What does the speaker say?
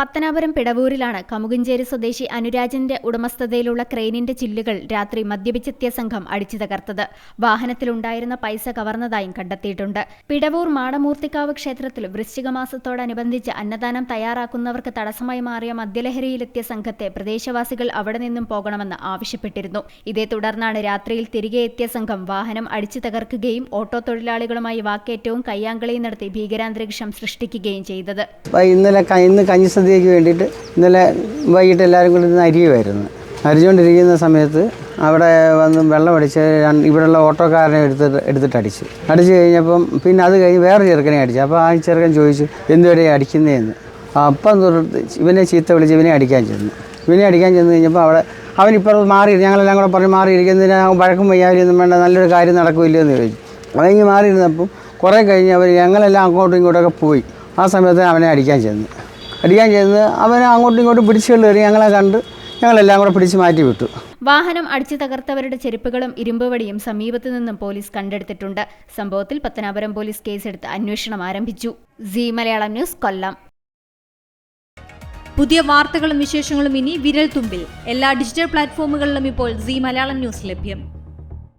പത്തനാപുരം പിടവൂരിലാണ് കമുകഞ്ചേരി സ്വദേശി അനുരാജന്റെ ഉടമസ്ഥതയിലുള്ള ക്രെയിനിന്റെ ചില്ലുകൾ രാത്രി മദ്യപിച്ചെത്തിയ സംഘം അടിച്ചു തകർത്തത് വാഹനത്തിലുണ്ടായിരുന്ന പൈസ കവർന്നതായും കണ്ടെത്തിയിട്ടുണ്ട്. പിടവൂർ മാടമൂർത്തിക്കാവ് ക്ഷേത്രത്തിൽ വൃശ്ചികമാസത്തോടനുബന്ധിച്ച് അന്നദാനം തയ്യാറാക്കുന്നവർക്ക് തടസ്സമായി മാറിയ മദ്യലഹരിയിലെത്തിയ സംഘത്തെ പ്രദേശവാസികൾ അവിടെ നിന്നും പോകണമെന്ന് ആവശ്യപ്പെട്ടിരുന്നു. ഇതേ തുടർന്നാണ് രാത്രിയിൽ തിരികെ എത്തിയ സംഘം വാഹനം അടിച്ചു തകർക്കുകയും ഓട്ടോ തൊഴിലാളികളുമായി വാക്കേറ്റവും കയ്യാങ്കളിയും നടത്തി ഭീകരാന്തരീക്ഷം സൃഷ്ടിക്കുകയും ചെയ്തത്. കഞ്ഞിസദ്യയ്ക്ക് വേണ്ടിയിട്ട് ഇന്നലെ വൈകിട്ട് എല്ലാവരും കൂടി ഇന്ന് അരിയുമായിരുന്നു അരിച്ചുകൊണ്ടിരിക്കുന്ന സമയത്ത് അവിടെ വന്ന് വെള്ളം അടിച്ച് ഇവിടെയുള്ള ഓട്ടോക്കാരനെ എടുത്തിട്ട് എടുത്തിട്ട് അടിച്ചു. അടിച്ചു കഴിഞ്ഞപ്പം പിന്നെ അത് കഴിഞ്ഞ് വേറെ ചെറുക്കനെ അടിച്ചു. അപ്പോൾ ആ ചെറുക്കൻ ചോദിച്ചു എന്തുവരെ അടിക്കുന്നതെന്ന് അപ്പം തൊട്ട് ഇവനെ ചീത്ത വിളിച്ച് ഇവനെ അടിക്കാൻ ചെന്നു. ഇവനെ അടിക്കാൻ ചെന്ന് കഴിഞ്ഞപ്പോൾ അവിടെ അവനിപ്പോൾ മാറി ഞങ്ങളെല്ലാം കൂടെ പറഞ്ഞ് മാറിയിരിക്കുന്നതിന് വഴക്കും വയ്യാതൊന്നും വേണ്ട നല്ലൊരു കാര്യം നടക്കില്ലെന്ന് ചോദിച്ചു. അതങ്ങ് മാറിയിരുന്നപ്പം കുറേ കഴിഞ്ഞ് അവർ ഞങ്ങളെല്ലാം അങ്ങോട്ടും ഇങ്ങോട്ടൊക്കെ പോയി. ആ സമയത്ത് അവനെ അടിക്കാൻ ചെന്നു. അടിക്കാൻ ചെയ്തത്. അവനെ അങ്ങോട്ടും ഇങ്ങോട്ടും പിടിച്ചു കയറി ഞങ്ങളെ കണ്ട് ഞങ്ങളെല്ലാം കൂടെ പിടിച്ചു മാറ്റി വിട്ടു. വാഹനം അടിച്ചു തകർത്തവരുടെ ചെരുപ്പുകളും ഇരുമ്പുവടിയും സമീപത്തു നിന്നും പോലീസ് കണ്ടെടുത്തിട്ടുണ്ട്. സംഭവത്തിൽ പത്തനാപുരം പോലീസ് കേസെടുത്ത് അന്വേഷണം ആരംഭിച്ചു. C Malayalam news Kollam. പുതിയ വാർത്തകളും വിശേഷങ്ങളും ഇനി വിരൽ തുമ്പിൽ എല്ലാ ഡിജിറ്റൽ പ്ലാറ്റ്ഫോമുകളിലും ഇപ്പോൾ സി മലയാളം ന്യൂസ് ലഭ്യം.